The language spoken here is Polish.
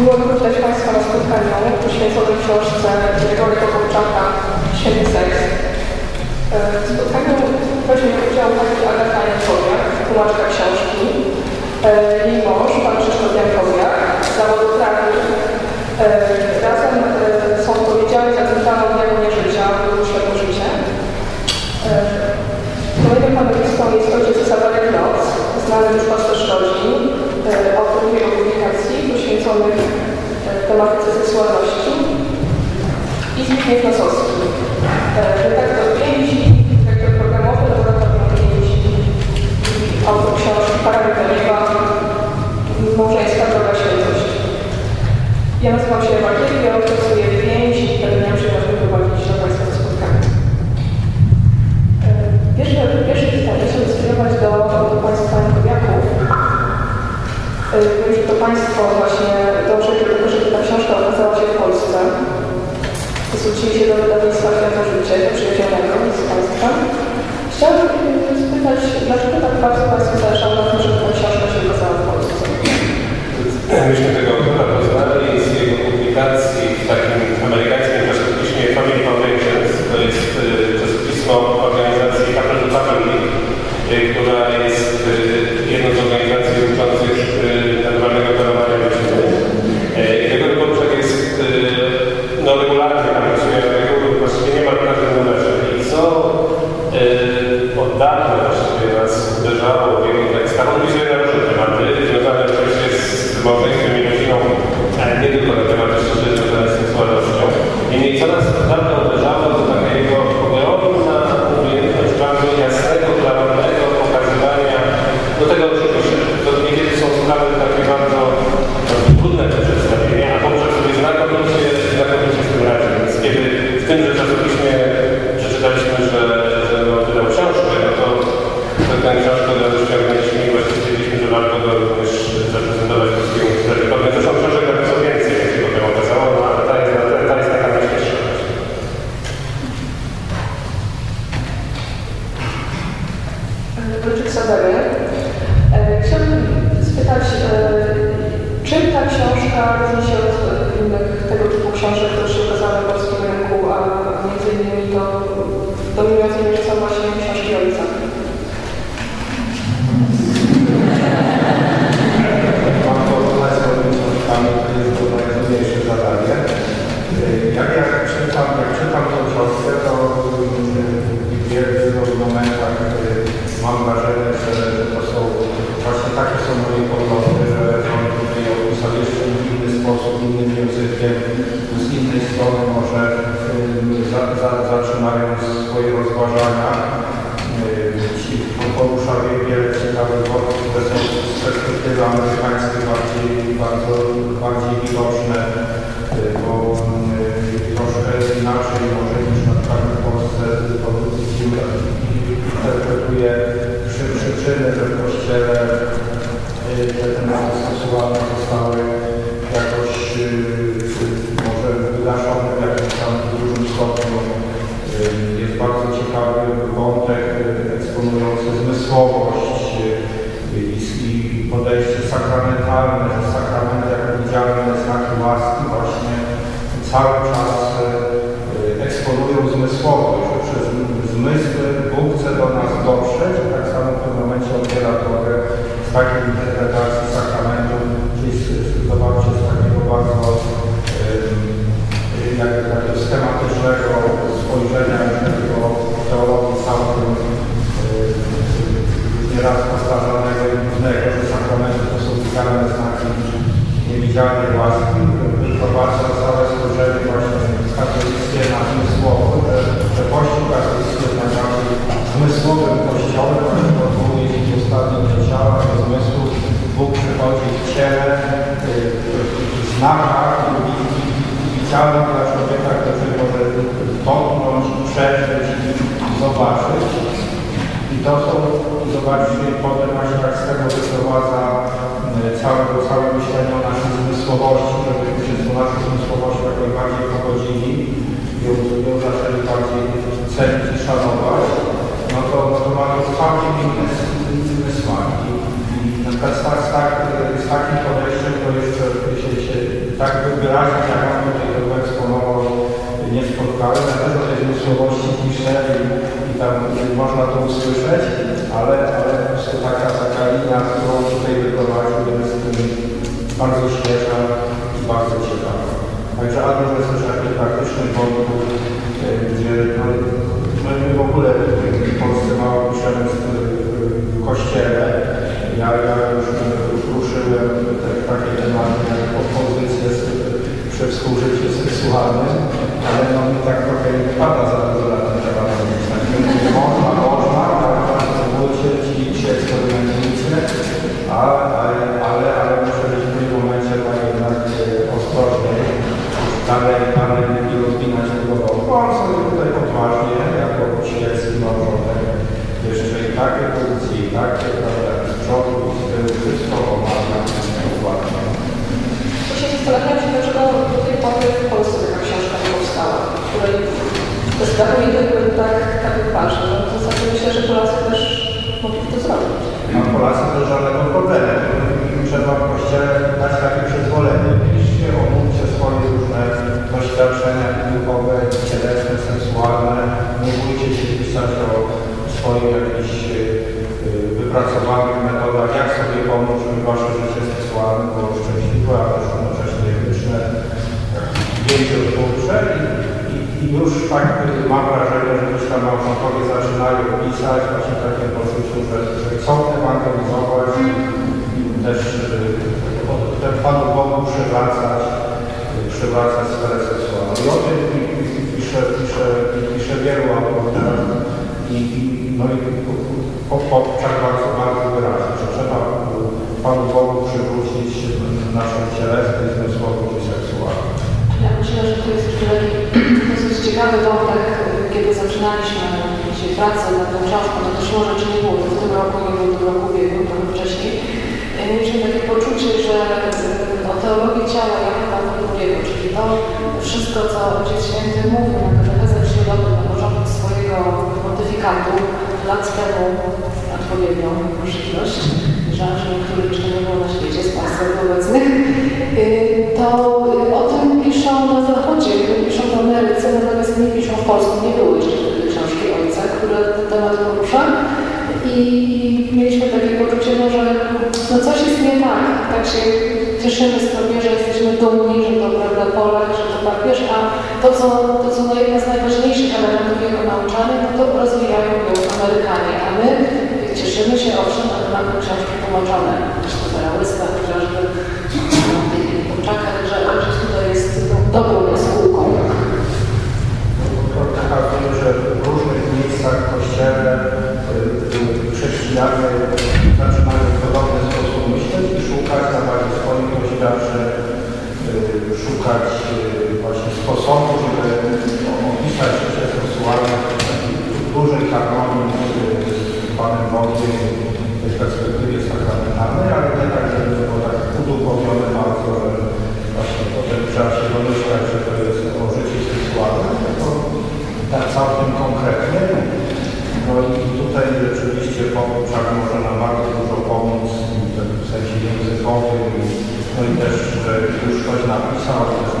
Mi powitać Państwa na spotkaniu poświęconym książce Gregory Kokołczaka Święty Seks. W spotkaniu weźmie udział pani Agata Jankowiak, tłumaczka książki, jej mąż, pan Krzysztof Jankowiak, zawodu prawnik. Razem są odpowiedzialni za centralną diagonię życia, światło życie. Kolejnym panelistą jest ojciec Sabarek Noc, znany już pasterz rodzin, autor wielu poświęconych tematyce seksualności i Zbigniew Nosowski, redaktor więzi, dyrektor programowy Laboratorium Więzi, autor książki Parametrywa, Małżeńska Droga Świętość. Ja nazywam się Ewa Kielio, pracuję w więzi i będę miał przyjemność wyprowadzić do Państwa spotkanie. Pierwsze, pierwsze pytanie chciałbym skierować do, Państwa Jankowiaków. Wiem, że to Państwo właśnie dążyli do tego, żeby ta książka okazała się w Polsce. Zwrócili się do wydawnictwa Światło Życie, przyjacielnego z Państwa. Chciałabym spytać, dlaczego tak bardzo Państwu zależało na tym, żeby ta książka się okazała w Polsce tego autora poznali z jego publikacji w takim amerykańskim czasopiśmie Family Foundations. To jest czasopismo organizacji Couple to Family, która jest jedną z organizacji uczących naturalnego parowania rodziny. I tego Korczak jest no, regularnie tam pracuje na tego, właściwie niemal w każdym numerze. I co od dawna właściwie nas uderzało w jego tekstach, on pisuje na różne tematy, związane oczywiście z małżeństwem i rodziną, ale nie tylko na tematy szczerze związane z seksualnością. Niemniej co nas od dawna uderzało, to taka jego ogromna umiejętność bardzo jasnego, klarownego pokazywania do tego oczywiście, to niekiedy są sprawy takie bardzo, bardzo trudne do przedstawienia, a poprzez sobie znakomicie, znakomicie z tym radzi. Więc kiedy w tymże czasopiśmie przeczytaliśmy, że, że no, wydał książkę, no to, książkę od razu ściągnęliśmy i właśnie stwierdziliśmy, że warto go również zaprezentować polskiemu czytelnikowi. Zresztą książek napisał więcej, jak się potem okazało, no ale ta jest, ta, ta jest taka. Wojciech Sabery. Chciałabym spytać, czym ta książka różni się od innych tego typu książek, które się ukazały na polskim rynku, a między innymi to dominującymi są właśnie książki ojca. olsun. Niewidzialnej łaski, wyprowadza całe spojrzenie właśnie katolickie na zmysłowo, że, że Kościół katolicki jest najbardziej zmysłowym kościołem, który odwołuje dzieci ostatnio do ciała, do zmysłu. Bóg przychodzi w ciele, w znakach, widzialnych dla człowieka, który może dotknąć, przeżyć i zobaczyć. I to są, zobaczcie, potem właśnie tak z tego wyprowadza całe, całe myślenie o naszej zmysłowości, żebyśmy się z naszą zmysłowością jak najbardziej pogodzili i ją, zaczęli bardziej cenić i szanować, no to, no to ma to całkiem inny, inny smak. I, z, tak, z, tak, takim podejściem to jeszcze się, się wyrazić, jak on tutaj to eksponował, nie spotkałem. Ja też o tej zmysłowości piszę tam można to usłyszeć, ale, ale prostu taka, taka linia, którą tutaj wyprowadził, jest bardzo świeża i bardzo ciekawa. Także Adolf jest też taki praktyczny y, gdzie no, my, my w ogóle w Polsce mało piszemy w, kościele. Ja, ja już ruszyłem te, takie tematy jak opozycję z, przy współżyciu seksualnym, ale no tak trochę nie wypada za dużo na ten temat myśleć. Mówię, Można, można, prawda, próbujcie, ćwiczcie, eksperymentujcie, ale, ale, ale, ale muszę być w tym momencie tak jednak e, ostrożniej, dalej, dalej nie rozwinąć tego wątku. On sobie tutaj odważnie, jako świecki małżonek, jeszcze i takie pozycje, i takie, prawda, z przodu i z tyłu, wszystko omawia odważnie. To się zastanawiam się, dlaczego do tej pory w Polsce taka książka nie powstała, w której te sprawy nie były tak, tak ważne. No, w zasadzie myślę, że Polacy też mogli to zrobić. A Polacy to żadnego problemu. Trzeba w kościele dać takie przyzwolenie. Piszcie, omówcie swoje różne doświadczenia duchowe, cielesne, seksualne. Nie bójcie się pisać o swoich jakichś y, y, wypracowanych metodach, jak sobie pomóc, żeby wasze życie seksualne było szczęśliwe, a też jednocześnie liczne, więziotwórcze i, i, i już tak mam wrażenie, że już tam małżonkowie zaczynają pisać właśnie takie poczuciu, że, że chcą ewangelizować i, też y, od- też Panu Bogu przywracać, y, przywracać sferę seksualną. I o tym pi- pi- pisze, pisze, pisze wielu autorów i, i, no i po, po, tak bardzo, bardzo wyraźnie, że trzeba Panu Bogu przywrócić naszą cielesną i zmysłową i seksualną. Ja myślę, że to jest dosyć ciekawy wątek, kiedy zaczynaliśmy się pracę nad tą książką, to też może czy nie było w tym roku, nie było w tym roku ubiegłym, trochę wcześniej. E, Mieliśmy takie poczucie, że e, o teologii ciała Jana II, czyli to wszystko, co Ojciec Święty mówił na katechezach środowych na początku swojego pontyfikatu, lat temu odpowiednią możliwość, że jeszcze nie było na świecie z Państwa obecnych, y, to o tym piszą na Zachodzie, piszą w Ameryce, natomiast nie piszą w Polsce. Nie było jeszcze wtedy książki Ojca, która ten temat porusza. I mieliśmy takie poczucie, no, że no coś jest nie tak. Tak się cieszymy z papieża, jesteśmy dumni, że to prawda Polak, że to papież, a to, co, to, co no, jedna z najważniejszych elementów jego nauczania, no to rozwijają ją Amerykanie, a my cieszymy się owszem, ale mamy książki tłumaczone. Zresztą Werałyska, chociażby Kurczaka, także ojciec tutaj jest dobrą jaskółką. Pokazuje, że w różnych miejscach w kościele y, chrześcijanie zaczynają w podobny sposób myśleć i szukać na bazie swoich doświadczeń, y, szukać y, właśnie sposobu, żeby opisać życie seksualne w dużej harmonii Panem Bogiem w tej perspektywie sakramentalnej, ale nie tak, żeby to było tak uduchowione bardzo, że właśnie potem trzeba się domyślać, że to jest o życie seksualne, tylko tak całkiem konkretnie. No i tutaj rzeczywiście Pomczak może nam bardzo dużo pomóc w sensie językowym, no i też, że już ktoś napisał, też